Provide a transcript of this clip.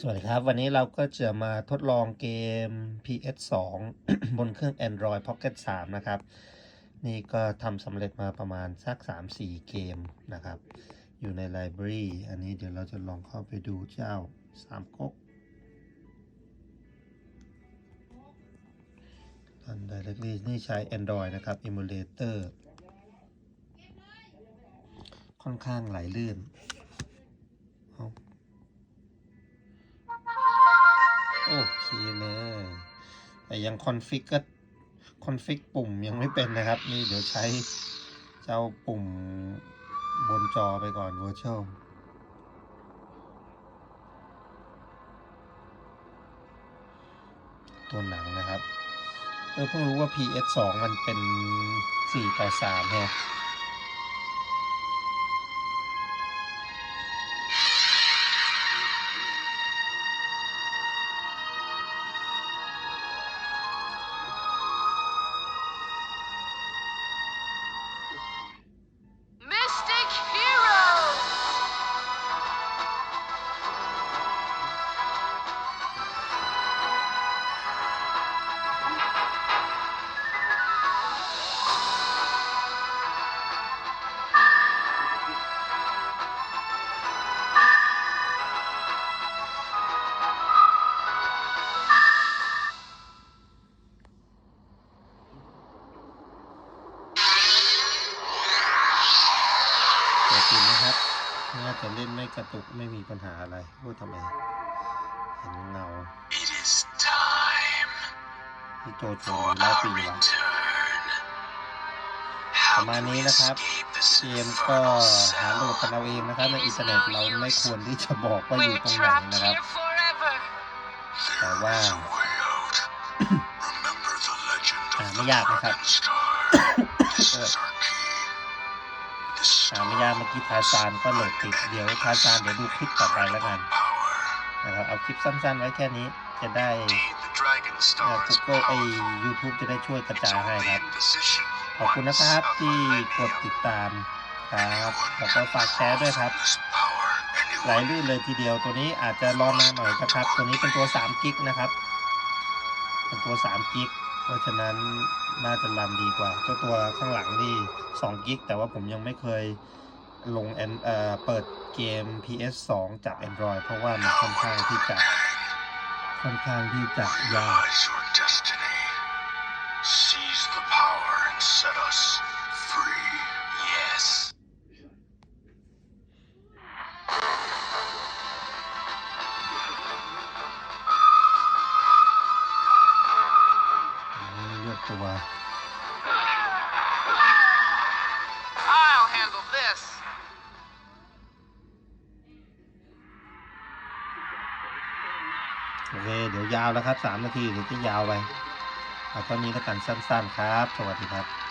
สวัสดีครับ วันนี้เราก็จะมาทดลองเกม PS2 บนเครื่อง Android Pocket 3 นะครับ นี่ก็ทำสำเร็จมาประมาณสัก 3-4 เกมนะครับ อยู่ในไลบรารีอันนี้เดี๋ยวเราจะลองเข้าไปดูเจ้าสามก๊กตอน directly นี่ใช้ Android นะครับ emulator ค่อนข้างไหลลื่น โอเคเลย แต่ยังคอนฟิกก็คอนฟิกปุ่มยังไม่เป็นนะครับ นี่เดี๋ยวใช้เจ้าปุ่มบนจอไปก่อน Virtual ตัวหนังนะครับ เออเพิ่งรู้ว่า PS2 มันเป็น 4 ต่อ3แฮะ น่าจะเล่นไม่กระตุกไม่มีปัญหาอะไรพูดทำไม เห็นเงา It is time ที่โจโจ for แล้ว our ปีละ return. ประ How มาณ to นี้นะครับ escape the เกมก็ infernal หาโหลดกัน cell. เอาเองนะครับในอินเทอร์เน็ตเราไม่ควรที่จะบอกว่าอยู่ We're ตรงไหน trapped นะครับ here forever. แต่ There ว่า is a way out. Remember the legend หา of ไม่ the ยากนะครับ มื่อกี้ทาซานก็โหลดติดเดี๋ยวทาซานเดี๋ยวดูคลิปต่อไปแล้วกันนะครับเอาคลิปสั้นๆ ไว้แค่นี้จะได้โคโค่ไอ powerful. YouTube จะได้ช่วยกระจายให้ครับ ขอบคุณนะครับที่กดติดตามครับแล้วก็ฝากแชร์ด้วยครับไหลลื่นเลยทีเดียวตัวนี้อาจจะรอนานหน่อยนะครับ ตัวนี้เป็นตัว3กิกนะครับ เป็นตัว3กิกเพราะฉะนั้นน่าจะรันดีกว่าเจ้าตัวข้างหลังนี่2กิกแต่ว่าผมยังไม่เคย ลงแอนเอ่อเปิดเกม PS2 จาก Android เพราะว่ามันค่อนข้างที่จะค่อนข้างที่จะยาก Realize your destiny. โอเค เดี๋ยวยาวแล้วครับ 3 นาทีเดี๋ยวจะยาวไปเอาตอนนี้ก็กันสั้นๆครับ สวัสดีครับ